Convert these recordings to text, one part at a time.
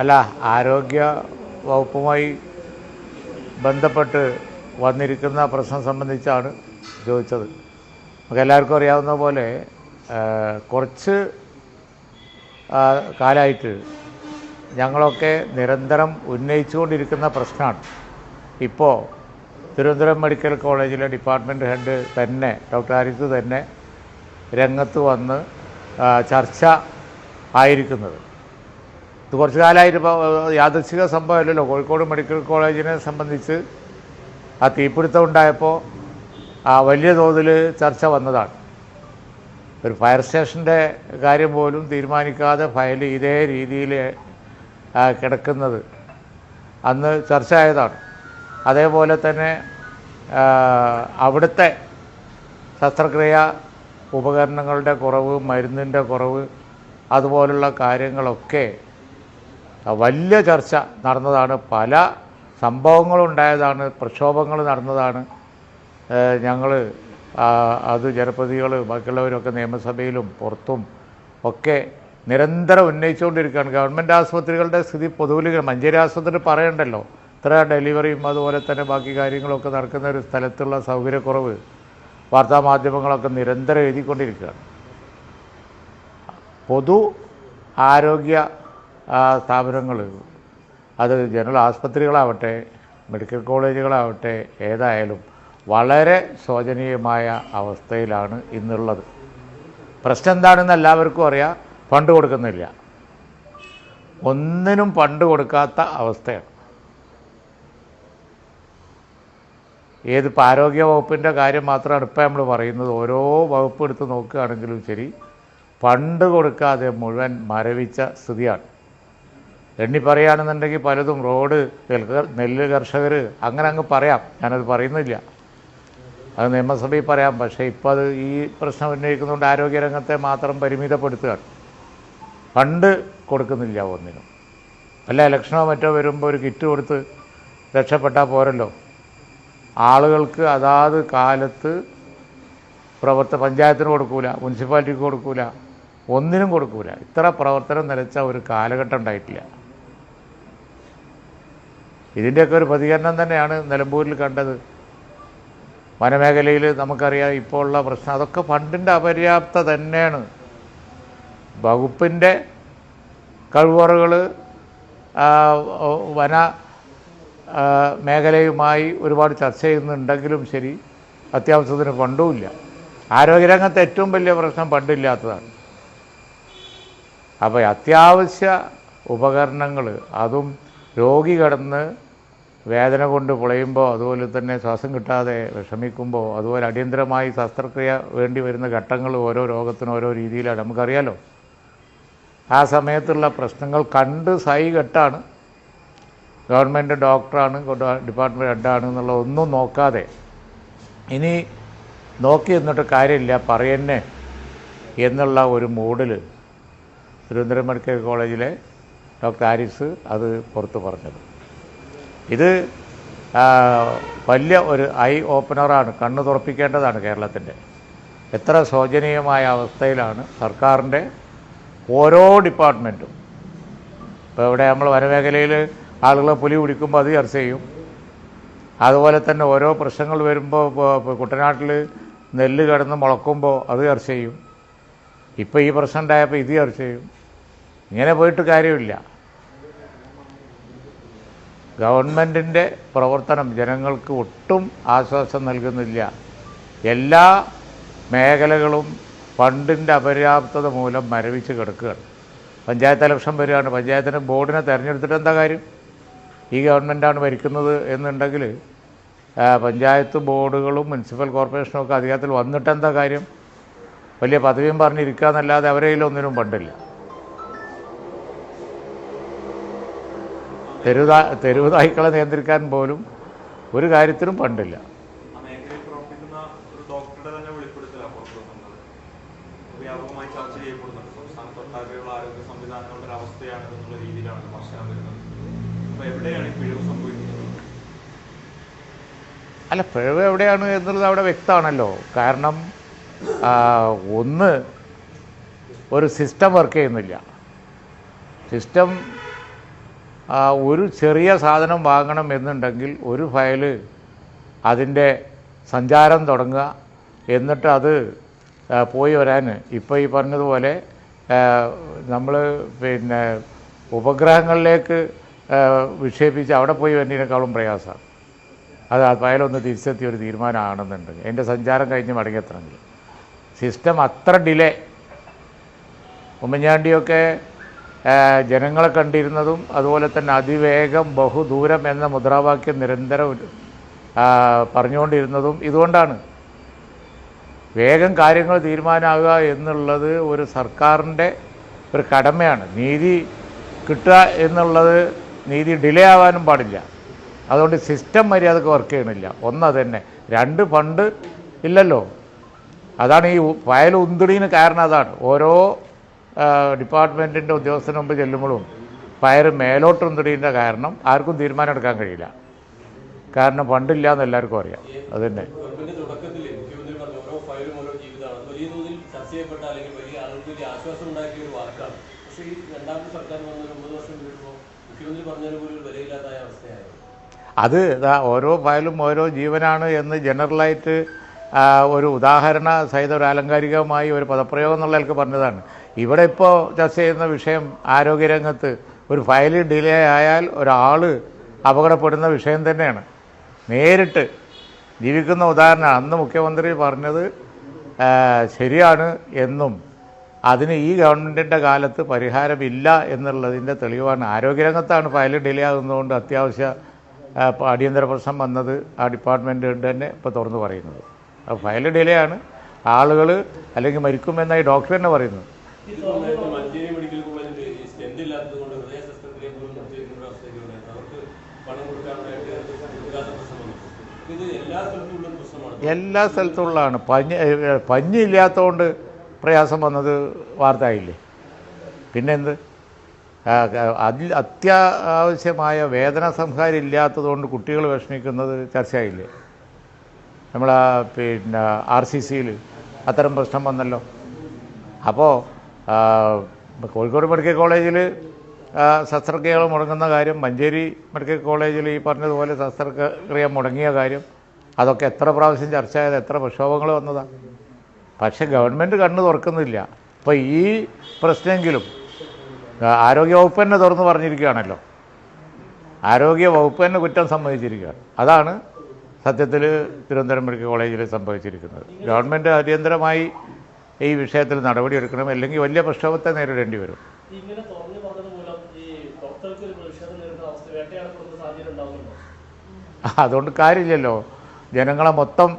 അല്ല ആരോഗ്യ വകുപ്പുമായി ബന്ധപ്പെട്ട് വന്നിരിക്കുന്ന പ്രശ്നം സംബന്ധിച്ചാണ് ചോദിച്ചത്. നമുക്ക് എല്ലാവർക്കും അറിയാവുന്ന പോലെ കുറച്ച് കാലമായിട്ട് ഞങ്ങളൊക്കെ നിരന്തരം ഉന്നയിച്ചുകൊണ്ടിരിക്കുന്ന പ്രശ്നമാണ്. ഇപ്പോൾ തിരുവനന്തപുരം മെഡിക്കൽ കോളേജിലെ ഡിപ്പാർട്ട്മെന്റ് ഹെഡ് തന്നെ ഡോക്ടർ ആരിഫ് തന്നെ രംഗത്ത് വന്ന് ചർച്ച ആയിരിക്കുന്നത്. ഇത് കുറച്ച് കാലമായിട്ട് യാദൃച്ഛിക സംഭവമല്ലല്ലോ. കോഴിക്കോട് മെഡിക്കൽ കോളേജിനെ സംബന്ധിച്ച് ആ തീപിടുത്തം ഉണ്ടായപ്പോൾ ആ വലിയ തോതിൽ ചർച്ച വന്നതാണ്. ഒരു ഫയർ സ്റ്റേഷന്റെ കാര്യം പോലും തീരുമാനിക്കാതെ ഫയൽ ഇതേ രീതിയിൽ കിടക്കുന്നത് അന്ന് ചർച്ച ആയതാണ്. അതേപോലെ തന്നെ അവിടുത്തെ ശസ്ത്രക്രിയ ഉപകരണങ്ങളുടെ കുറവ് മരുന്നിന്റെ കുറവ് അതുപോലുള്ള കാര്യങ്ങളൊക്കെ വലിയ ചർച്ച നടന്നതാണ്. പല സംഭവങ്ങളുണ്ടായതാണ്. പ്രക്ഷോഭങ്ങൾ നടന്നതാണ്. ഞങ്ങൾ അത് ജനപ്രതികൾ ബാക്കിയുള്ളവരൊക്കെ നിയമസഭയിലും പുറത്തും ഒക്കെ നിരന്തരം ഉന്നയിച്ചുകൊണ്ടിരിക്കുകയാണ്. ഗവൺമെന്റ് ആശുപത്രികളുടെ സ്ഥിതി പൊതുവിൽ മഞ്ചേരി ആശുപത്രി പറയണ്ടല്ലോ. ഇത്ര ഡെലിവറിയും അതുപോലെ തന്നെ ബാക്കി കാര്യങ്ങളൊക്കെ നടക്കുന്ന ഒരു സ്ഥലത്തുള്ള സൗകര്യക്കുറവ് വാർത്താമാധ്യമങ്ങളൊക്കെ നിരന്തരം എഴുതിക്കൊണ്ടിരിക്കുകയാണ്. പൊതു ആരോഗ്യ സ്ഥാപനങ്ങൾ. അത് ജനറൽ ആസ്പത്രികളാവട്ടെ മെഡിക്കൽ കോളേജുകളാവട്ടെ ഏതായാലും വളരെ ശോചനീയമായ അവസ്ഥയിലാണ് ഇന്നുള്ളത്. പ്രശ്നം എന്താണെന്ന് എല്ലാവർക്കും അറിയാം. ഫണ്ട് കൊടുക്കുന്നില്ല. ഒന്നിനും ഫണ്ട് കൊടുക്കാത്ത അവസ്ഥയാണ്. ഏതിപ്പോൾ ആരോഗ്യ വകുപ്പിന്റെ കാര്യം മാത്രമാണ് ഇപ്പോൾ നമ്മൾ പറയുന്നത്. ഓരോ വകുപ്പ് എടുത്ത് നോക്കുകയാണെങ്കിലും ശരി ഫണ്ട് കൊടുക്കാതെ മുഴുവൻ മരവിച്ച സ്ഥിതിയാണ്. എണ്ണി പറയുകയാണെന്നുണ്ടെങ്കിൽ പലതും റോഡ് നെല്ല് കർഷകർ അങ്ങനെ അങ്ങ് പറയാം. ഞാനത് പറയുന്നില്ല. അത് നിയമസഭയിൽ പറയാം. പക്ഷേ ഇപ്പോൾ അത് ഈ പ്രശ്നം ഉന്നയിക്കുന്നതുകൊണ്ട് ആരോഗ്യരംഗത്തെ മാത്രം പരിമിതപ്പെടുത്തുകയാണ്. ഫണ്ട് കൊടുക്കുന്നില്ല ഒന്നിനും. അല്ല ഇലക്ഷനോ മറ്റോ വരുമ്പോൾ ഒരു കിറ്റ് കൊടുത്ത് രക്ഷപ്പെട്ടാൽ പോരല്ലോ. ആളുകൾക്ക് അതാത് കാലത്ത് പ്രവർത്ത പഞ്ചായത്തിന് കൊടുക്കൂല മുനിസിപ്പാലിറ്റിക്ക് കൊടുക്കൂല ഒന്നിനും കൊടുക്കൂല. ഇത്ര പ്രവർത്തനം നിലച്ച ഒരു കാലഘട്ടം ഉണ്ടായിട്ടില്ല. ഇതിന്റെയൊക്കെ ഒരു പ്രതികരണം തന്നെയാണ് നിലമ്പൂരിൽ കണ്ടത്. വനമേഖലയിൽ നമുക്കറിയാം ഇപ്പോൾ ഉള്ള പ്രശ്നം. അതൊക്കെ ഫണ്ടിന്റെ അപര്യാപ്ത തന്നെയാണ്. വകുപ്പിന്റെ കഴിവറുകൾ വന മേഖലയുമായി ഒരുപാട് ചർച്ച ചെയ്യുന്നുണ്ടെങ്കിലും ശരി അത്യാവശ്യത്തിന് ഫണ്ടുമില്ല ആരോഗ്യരംഗത്ത് ഏറ്റവും വലിയ പ്രശ്നം ഫണ്ടില്ലാത്തതാണ് അപ്പോൾ അത്യാവശ്യ ഉപകരണങ്ങൾ അതും രോഗി കിടന്ന് വേദന കൊണ്ട് പുളയുമ്പോൾ അതുപോലെ തന്നെ ശ്വാസം കിട്ടാതെ വിഷമിക്കുമ്പോൾ അതുപോലെ അടിയന്തരമായി ശസ്ത്രക്രിയ വേണ്ടി വരുന്ന ഘട്ടങ്ങൾ ഓരോ രോഗത്തിനും ഓരോ രീതിയിലാണ്. നമുക്കറിയാലോ? ആ സമയത്തുള്ള പ്രശ്നങ്ങൾ കണ്ട് സൈ കെട്ടാണ് ഗവൺമെന്റ് ഡോക്ടറാണ് ഡിപ്പാർട്ട്മെന്റ് ഹെഡാണ് എന്നുള്ള ഒന്നും നോക്കാതെ. ഇനി നോക്കി എന്നിട്ട് കാര്യമില്ല പറയന്നെ എന്നുള്ള ഒരു മൂഡിൽ തിരുവനന്തപുരം മെഡിക്കൽ കോളേജിലെ ഡോക്ടർ ആരിസ് അത് പുറത്ത് പറഞ്ഞത്. ഇത് വലിയ ഒരു ഐ ഓപ്പണറാണ് കണ്ണ് തുറപ്പിക്കേണ്ടതാണ് കേരളത്തിന്റെ എത്ര ശോചനീയമായ അവസ്ഥയിലാണ് സർക്കാരിന്റെ ഓരോ ഡിപ്പാർട്ട്മെന്റും ഇപ്പോൾ ഇവിടെ നമ്മൾ വനമേഖലയിൽ ആളുകളെ പുലി പിടിക്കുമ്പോൾ അത് ചർച്ച ചെയ്യും. അതുപോലെ തന്നെ ഓരോ പ്രശ്നങ്ങൾ വരുമ്പോൾ കുട്ടനാട്ടിൽ നെല്ല് കിടന്ന് മുളക്കുമ്പോൾ അത് ചർച്ച ചെയ്യും. ഇപ്പോൾ ഈ പ്രശ്നം ഉണ്ടായപ്പോൾ ഇത് ചർച്ച ചെയ്യും. ഇങ്ങനെ പോയിട്ട് കാര്യമില്ല. ഗവൺമെന്റിന്റെ പ്രവർത്തനം ജനങ്ങൾക്ക് ഒട്ടും ആശ്വാസം നൽകുന്നില്ല. എല്ലാ മേഖലകളും ഫണ്ടിന്റെ അപര്യാപ്തത മൂലം മരവിച്ച് കിടക്കുകയാണ്. പഞ്ചായത്ത് ഇലക്ഷൻ വരികയാണ്. പഞ്ചായത്തിന് ബോർഡിനെ തിരഞ്ഞെടുത്തിട്ട് എന്താ കാര്യം? ഈ ഗവൺമെന്റാണ് ഭരിക്കുന്നത് എന്നുണ്ടെങ്കിൽ പഞ്ചായത്ത് ബോർഡുകളും മുനിസിപ്പൽ കോർപ്പറേഷനും ഒക്കെ അധികാരത്തിൽ വന്നിട്ട് എന്താ കാര്യം? വലിയ പദവിയും പറഞ്ഞിരിക്കുക എന്നല്ലാതെ അവരെ ഒന്നിനും ഫണ്ടില്ല. വിമർശനം വരുന്നത് നിയന്ത്രിക്കാൻ പോലും ഒരു കാര്യത്തിനും പണ്ടില്ല. അല്ല പിഴവ് എവിടെയാണ് എന്നുള്ളത് അവിടെ വ്യക്തമാണല്ലോ. കാരണം ഒന്ന് ഒരു സിസ്റ്റം വർക്ക് ചെയ്യുന്നില്ല. സിസ്റ്റം ഒരു ചെറിയ സാധനം വാങ്ങണം എന്നുണ്ടെങ്കിൽ ഒരു ഫയൽ അതിന്റെ സഞ്ചാരം തുടങ്ങുക. എന്നിട്ട് അത് പോയി വരാൻ. ഇപ്പോൾ ഈ പറഞ്ഞതുപോലെ നമ്മൾ പിന്നെ ഉപഗ്രഹങ്ങളിലേക്ക് വിക്ഷേപിച്ച് അവിടെ പോയി വരുന്നതിനേക്കാളും പ്രയാസമാണ് അത് ഫയലൊന്ന് തിരിച്ചെത്തിയ ഒരു തീരുമാനമാണെന്നുണ്ടെങ്കിൽ. എന്റെ സഞ്ചാരം കഴിഞ്ഞ് മടങ്ങിയെത്തണമെങ്കിൽ. സിസ്റ്റം അത്ര ഡിലേ. ഉമ്മൻചാണ്ടിയൊക്കെ ജനങ്ങളെ കണ്ടിരുന്നതും അതുപോലെ തന്നെ അതിവേഗം ബഹുദൂരം എന്ന മുദ്രാവാക്യം നിരന്തരം പറഞ്ഞുകൊണ്ടിരുന്നതും ഇതുകൊണ്ടാണ്. വേഗം കാര്യങ്ങൾ തീരുമാനമാകുക എന്നുള്ളത് ഒരു സർക്കാരിന്റെ ഒരു കടമയാണ്. നീതി കിട്ടുക എന്നുള്ളത് നീതി ഡിലേ ആവാനും പാടില്ല. അതുകൊണ്ട് സിസ്റ്റം മര്യാദയ്ക്ക് വർക്ക് ചെയ്യണില്ല. ഒന്നത് തന്നെ രണ്ട് ഫണ്ട് ഇല്ലല്ലോ. അതാണ് ഈ ഫയൽ ഉന്തിടീന് കാരണം അതാണ്. ഓരോ ഡിപ്പാർട്ട്മെന്റിന്റെ ഉദ്യോഗസ്ഥന് മുമ്പ് ചെല്ലുമ്പോഴും ഫയർ മേലോട്ട് ഉന്തിടീന്റെ കാരണം ആർക്കും തീരുമാനം എടുക്കാൻ കഴിയില്ല. കാരണം ഫണ്ടില്ല എന്ന് എല്ലാവർക്കും അറിയാം. അതുതന്നെ. അത് ഓരോ ഫയലും ഓരോ ജീവനാണ് എന്ന് ജനറലായിട്ട് ഒരു ഉദാഹരണ സഹിത ഒരു ആലങ്കാരികമായി ഒരു പദപ്രയോഗം എന്നുള്ള പറഞ്ഞതാണ്. ഇവിടെ ഇപ്പോൾ ചർച്ച ചെയ്യുന്ന വിഷയം ആരോഗ്യരംഗത്ത് ഒരു ഫയൽ ഡിലേ ആയാൽ ഒരാൾ അപകടപ്പെടുന്ന വിഷയം തന്നെയാണ്. നേരിട്ട് ജീവിക്കുന്ന ഉദാഹരണം അന്ന് മുഖ്യമന്ത്രി പറഞ്ഞത് ശരിയാണ് എന്നും അതിന് ഈ ഗവൺമെന്റിന്റെ കാലത്ത് പരിഹാരമില്ല എന്നുള്ളതിന്റെ തെളിവാണ്. ആരോഗ്യരംഗത്താണ് ഫയൽ ഡിലേ ആകുന്നതുകൊണ്ട് അത്യാവശ്യ അടിയന്തര പ്രശ്നം വന്നത് ആ ഡിപ്പാർട്ട്മെന്റ് തന്നെ ഇപ്പോൾ തുറന്നു പറയുന്നത്. അപ്പോൾ ഫയൽ ഡിലേ ആണ് ആളുകൾ അല്ലെങ്കിൽ മരിക്കുമെന്നായി ഡോക്ടർ തന്നെ പറയുന്നത് എല്ലാ സ്ഥലത്തുള്ളതാണ്. പഞ്ഞി ഏ, പഞ്ഞില്ലാത്തതുകൊണ്ട് പ്രയാസം വന്നത് വാർത്തയായില്ലേ? പിന്നെന്ത്? അതിൽ അത്യാവശ്യമായ വേദന സംഹാരം ഇല്ലാത്തതുകൊണ്ട് കുട്ടികൾ വിഷമിക്കുന്നത് ചർച്ചയായില്ലേ? നമ്മൾ പിന്നെ ആർ സി സിയിൽ അത്തരം പ്രശ്നം വന്നല്ലോ. അപ്പോൾ കോഴിക്കോട് മെഡിക്കൽ കോളേജിൽ ശസ്ത്രക്രിയകൾ മുടങ്ങുന്ന കാര്യം മഞ്ചേരി മെഡിക്കൽ കോളേജിൽ ഈ പറഞ്ഞതുപോലെ ശസ്ത്രക്രിയ മുടങ്ങിയ കാര്യം അതൊക്കെ എത്ര പ്രാവശ്യം ചർച്ച ചെയ്ത് എത്ര പ്രക്ഷോഭങ്ങൾ വന്നതാണ് പക്ഷേ ഗവൺമെന്റ് കണ്ണ് തുറക്കുന്നില്ല. അപ്പോൾ ഈ പ്രശ്നമെങ്കിലും ആരോഗ്യ ആരോഗ്യവകുപ്പ് തന്നെ തുറന്ന് പറഞ്ഞിരിക്കുകയാണല്ലോ. ആരോഗ്യ വകുപ്പ് തന്നെ കുറ്റം സമ്മതിച്ചിരിക്കുകയാണ്. അതാണ് സത്യത്തിൽ തിരുവനന്തപുരം മെഡിക്കൽ കോളേജിൽ സംഭവിച്ചിരിക്കുന്നത്. ഗവൺമെന്റ് അടിയന്തരമായി ഈ വിഷയത്തിൽ നടപടിയെടുക്കണം അല്ലെങ്കിൽ വലിയ പ്രക്ഷോഭത്തെ നേരിടേണ്ടി വരും. അതുകൊണ്ട് കാര്യമില്ലല്ലോ. ജനങ്ങളെ മൊത്തം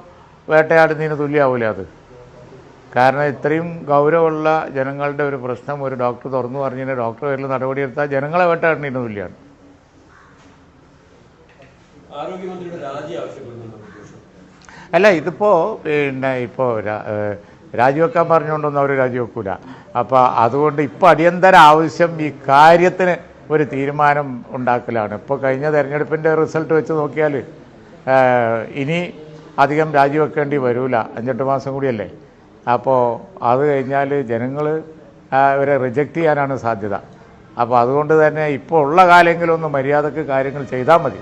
വേട്ടയാടുന്നതിന് തുല്യമാവില്ല അത്. കാരണം ഇത്രയും ഗൗരവമുള്ള ജനങ്ങളുടെ ഒരു പ്രശ്നം ഒരു ഡോക്ടർ തുറന്നു പറഞ്ഞതിന് ഡോക്ടർ പേരിൽ നടപടിയെടുത്താൽ ജനങ്ങളെ വേട്ടയാടുന്നതിന് തുല്യമാണ് ആരോഗ്യമന്ത്രിയുടെ രാജി ആവശ്യപ്പെടുന്നുണ്ടോ അല്ല ഇതിപ്പോൾ പിന്നെ ഇപ്പോൾ രാജിവെക്കാൻ പറഞ്ഞുകൊണ്ടൊന്നും അവർ രാജിവെക്കൂല. അപ്പോൾ അതുകൊണ്ട് ഇപ്പോൾ അടിയന്തര ആവശ്യം ഈ കാര്യത്തിന് ഒരു തീരുമാനം ഉണ്ടാക്കലാണ്. ഇപ്പോൾ കഴിഞ്ഞ തെരഞ്ഞെടുപ്പിന്റെ റിസൾട്ട് വെച്ച് നോക്കിയാൽ ഇനി അധികം രാജിവെക്കേണ്ടി വരൂല. അഞ്ചെട്ട് മാസം കൂടിയല്ലേ. അപ്പോൾ അത് കഴിഞ്ഞാൽ ജനങ്ങൾ ഇവരെ റിജക്റ്റ് ചെയ്യാനാണ് സാധ്യത. അപ്പോൾ അതുകൊണ്ട് തന്നെ ഇപ്പോൾ ഉള്ള കാലമെങ്കിലും ഒന്ന് മര്യാദയ്ക്ക് കാര്യങ്ങൾ ചെയ്താൽ മതി.